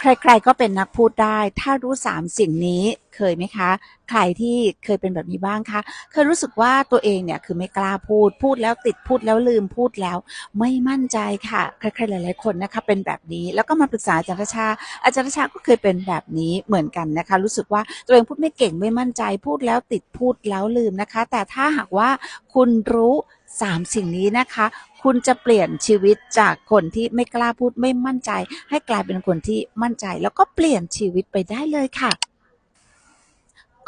ใครๆก็เป็นนักพูดได้ ถ้ารู้สามสิ่งนี้เคยไหมคะ ใครที่เคยเป็นแบบนี้บ้างคะเคยรู้สึกว่าตัวเองเนี่ยคือไม่กล้าพูด พูดแล้วติดพูดแล้วลืมพูดแล้ว ไม่มั่นใจค่ะ ใครๆหลาย ๆ คนนะคะเป็นแบบนี้ แล้วก็มาปรึกษาอาจารย์ชา อาจารย์ชาก็เคยเป็นแบบนี้เหมือนกันนะคะ รู้สึกว่าตัวเองพูดไม่เก่งไม่มั่นใจ พูดแล้วติดพูดแล้วลืมนะคะ แต่ถ้าหากว่าคุณรู้ สามสิ่งนี้นะคะ คุณจะเปลี่ยนชีวิตจากคนที่ไม่กล้าพูดไม่มั่นใจ ให้กลายเป็นคนที่มั่นใจ แล้วก็เปลี่ยนชีวิตไปได้เลยค่ะ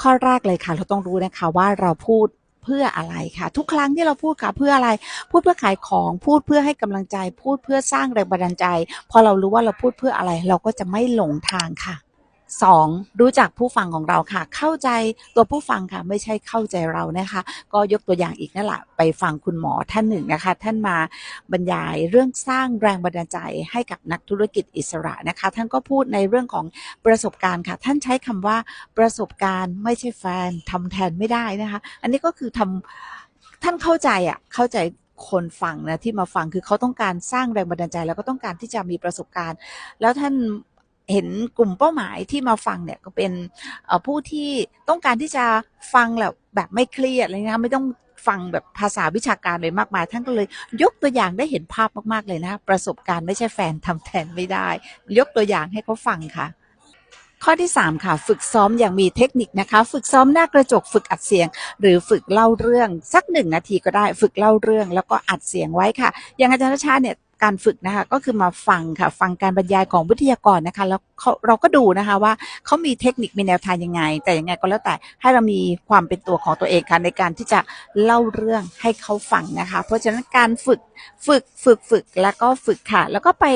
ข้อแรกเลยค่ะ เราต้องรู้นะคะว่าเราพูดเพื่ออะไรค่ะ ทุกครั้งที่เราพูดค่ะเพื่ออะไร พูดเพื่อขายของพูดเพื่อให้กำลังใจ พูดเพื่อสร้างแรงบันดาลใจ พอเรารู้ว่าเราพูดเพื่ออะไร เราก็จะไม่หลงทางค่ะ สองรู้จักผู้ฟังของเราค่ะ เข้าใจตัวผู้ฟังค่ะ ไม่ใช่เข้าใจเรานะคะ ก็ยกตัวอย่างอีกนั่นแหละไปฟังคุณหมอท่านหนึ่งนะคะ ท่านมาบรรยายเรื่องสร้างแรงบันดาลใจให้กับนักธุรกิจอิสระนะคะ ท่านก็พูดในเรื่องของประสบการณ์ค่ะ ท่านใช้คำว่าประสบการณ์ไม่ใช่แฟนทำแทนไม่ได้นะคะ อันนี้ก็คือทำท่านเข้าใจอะเข้าใจคนฟังนะที่มาฟังคือเขาต้องการสร้างแรงบันดาลใจ แล้วก็ต้องการที่จะมีประสบการณ์ แล้วท่าน เห็นกลุ่มเป้าหมายที่มาฟังเนี่ยก็เป็นผู้ที่ต้องการที่จะฟังแบบแบบไม่เครียดอะไรนะไม่ต้องฟังแบบภาษาวิชาการเลยมากมายท่านก็เลย ยกตัวอย่างได้เห็นภาพมากๆเลยนะ ประสบการณ์ไม่ใช่แฟนทำแทนไม่ได้ ยกตัวอย่างให้เขาฟังค่ะ ข้อที่ 3 ค่ะ ฝึกซ้อมอย่างมีเทคนิคนะคะ ฝึกซ้อมหน้ากระจกฝึกอัดเสียง หรือฝึกเล่าเรื่องสักหนึ่งนาทีก็ได้ ฝึกเล่าเรื่องแล้วก็อัดเสียงไว้ค่ะ อย่างอาจารย์ชาเนี่ย การฝึกนะคะก็คือมาฟังค่ะฟังการบรรยายของวิทยากรนะคะแล้วเขาเราก็ดูนะคะว่าเขามีเทคนิคมีแนวทางยังไง แต่ยังไงก็แล้วแต่ให้เรามีความเป็นตัวของตัวเองค่ะในการที่จะเล่าเรื่องให้เขาฟังนะคะ เพราะฉะนั้นการฝึกฝึกฝึกฝึกแล้วก็ฝึกค่ะ แล้วก็ไป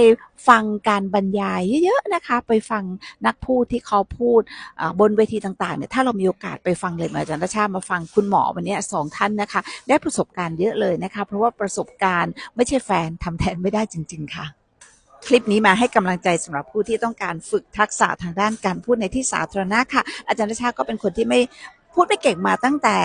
ฟังการบรรยายเยอะๆนะคะ ไปฟังนักพูดที่เขาพูดบนเวทีต่างๆเนี่ยถ้าเรามีโอกาสไปฟังเลยมาอาจารย์ชาติมาฟังคุณหมอวันนี้สองท่านนะคะ ได้ประสบการณ์เยอะเลยนะคะ เพราะว่าประสบการณ์ไม่ใช่แฟนทำแทนไม่ได้จริง ๆ ค่ะ คลิปนี้มาให้กำลังใจสำหรับผู้ที่ต้องการฝึกทักษะทางด้านการพูดในที่สาธารณะค่ะ อาจารย์ชาก็เป็นคนที่ไม่พูดไม่เก่งมาตั้งแต่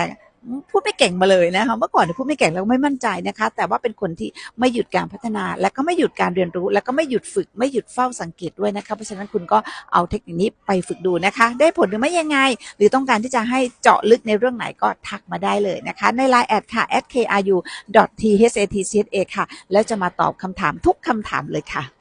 พูดไม่เก่งมาเลยนะคะเมื่อก่อนเนี่ยพูดไม่เก่งแล้วไม่มั่นใจนะคะ แต่ว่าเป็นคนที่ไม่หยุดการพัฒนา และก็ไม่หยุดการเรียนรู้ และก็ไม่หยุดฝึกไม่หยุดเฝ้าสังเกตด้วยนะคะเพราะฉะนั้นคุณก็เอาเทคนิคนี้ไปฝึกดูนะคะ ได้ผลหรือไม่ยังไง หรือต้องการที่จะให้เจาะลึกในเรื่องไหนก็ทักมาได้เลยนะคะ ใน Line แอดค่ะ @kru.thsatcha ค่ะ แล้วจะมาตอบคำถามทุกคำถามเลยค่ะ